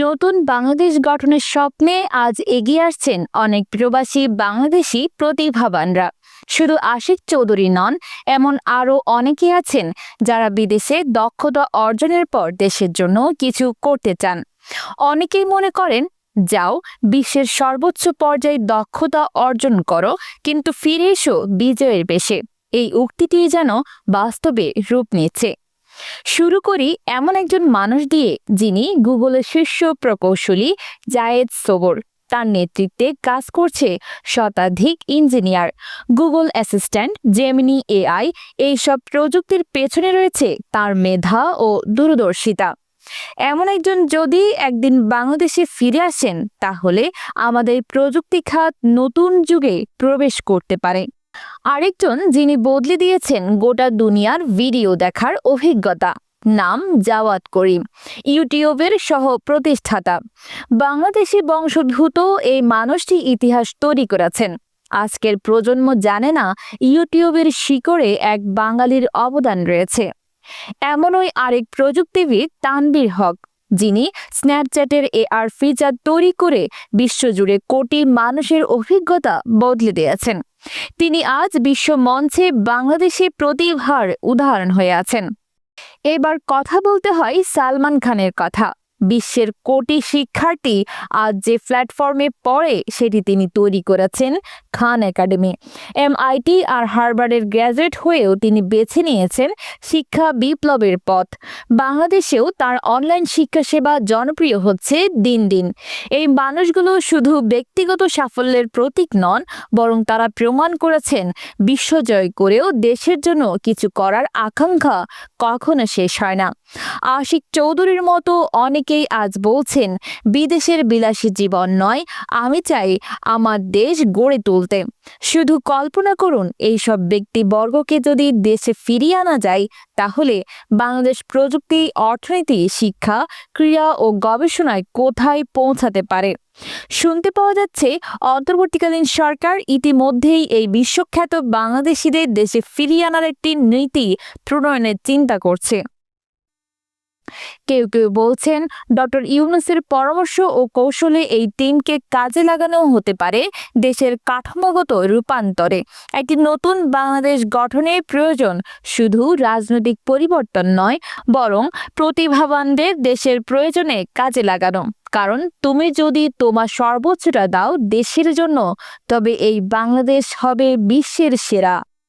নতুন বাংলাদেশ গঠনের স্বপ্নে আজ এগিয়ে আসছেন অনেক প্রবাসী বাংলাদেশি প্রতিভাবানরা। শুধু আশিক চৌধুরী নন, এমন আরও অনেকে আছেন যারা বিদেশে দক্ষতা অর্জনের পর দেশের জন্য কিছু করতে চান। অনেকেই মনে করেন, যাও, বিশ্বের সর্বোচ্চ পর্যায়ে দক্ষতা অর্জন করো, কিন্তু ফিরে এসো বিজয়ের বেশে। এই উক্তিটি যেন বাস্তবে রূপ নিচ্ছে। শুরু করি এমন একজন মানুষ দিয়ে যিনি গুগলের শীর্ষ প্রকৌশলী জায়েদ সোবর। তার নেতৃত্বে কাজ করছে শতাধিক engineer, Google assistant, Gemini AI এইসব প্রযুক্তির পেছনে রয়েছে তার মেধা ও দূরদর্শিতা। এমন একজন যদি একদিন বাংলাদেশে ফিরে আসেন, তাহলে আমাদের প্রযুক্তি খাত নতুন যুগে প্রবেশ করতে পারে। আরেকজন যিনি বদলে দিয়েছেন গোটা দুনিয়ার ভিডিও দেখার অভিজ্ঞতা, নাম জাওয়াত করিম, ইউটিউবের সহ প্রতিষ্ঠাতা বাংলাদেশি বংশোদ্ভূত এই মানুষটি ইতিহাস তৈরি করেছেন। আজকের প্রজন্ম জানে না ইউটিউবের শিকড়ে এক বাঙালির অবদান রয়েছে। এমনই আরেক প্রযুক্তিবিদ তানবির হক। যিনি স্ন্যাপচ্যাটের এ আর ফিচার তৈরি করে বিশ্বজুড়ে কোটি মানুষের অভিজ্ঞতা বদলে দিয়েছেন। তিনি আজ বিশ্ব মঞ্চে বাংলাদেশি প্রতিভার উদাহরণ হয়ে আছেন। এবার কথা বলতে হয় সালমান খানের কথা। বিশ্বের কোটি শিক্ষার্থী আজ যে প্ল্যাটফর্মে পড়ে, সেটি তিনি তৈরি করেছেন খান একাডেমি। এম এমআইটি আর হার্ভার্ডের গ্র্যাজুয়েট হয়েও তিনি বেছে নিয়েছেন শিক্ষা বিপ্লবের পথ। বাংলাদেশেও তার অনলাইন শিক্ষা সেবা জনপ্রিয় হচ্ছে দিন দিন। এই মানুষগুলো শুধু ব্যক্তিগত সাফল্যের প্রতীক নন, বরং তারা প্রমাণ করেছেন বিশ্বজয় করেও দেশের জন্য কিছু করার আকাঙ্ক্ষা কখনো শেষ হয় না। আশিক চৌধুরীর মতো অনেকেই আজ বলছেন, বিদেশের বিলাসী জীবন নয়, আমি চাই আমার দেশ গড়ে তুলতে। শুধু কল্পনা করুন, এইসব ব্যক্তিবর্গকে যদি দেশে ফিরিয়ে আনা যায়, তাহলে বাংলাদেশ প্রযুক্তি, অর্থনীতি, শিক্ষা ক্রিয়া ও গবেষণায় কোথায় পৌঁছাতে পারে? শুনতে পাওয়া যাচ্ছে, অন্তর্বর্তীকালীন সরকার ইতিমধ্যেই এই বিশ্বখ্যাত বাংলাদেশিদের দেশে ফিরিয়ে আনার একটি নীতি প্রণয়নের চিন্তা করছে। কেউ কেউ বলছেন, ডক্টর ইউনুসের পরামর্শ ও কৌশলে এই টিমকে কাজে লাগানো হতে পারে দেশের কাঠামোগত রূপান্তরে। একটি নতুন বাংলাদেশ গঠনের প্রয়োজন শুধু রাজনৈতিক পরিবর্তন নয়, বরং প্রতিভাবানদের দেশের প্রয়োজনে কাজে লাগানো। কারণ তুমি যদি তোমার সর্বোচ্চটা দাও দেশের জন্য, তবে এই বাংলাদেশ হবে বিশ্বের সেরা।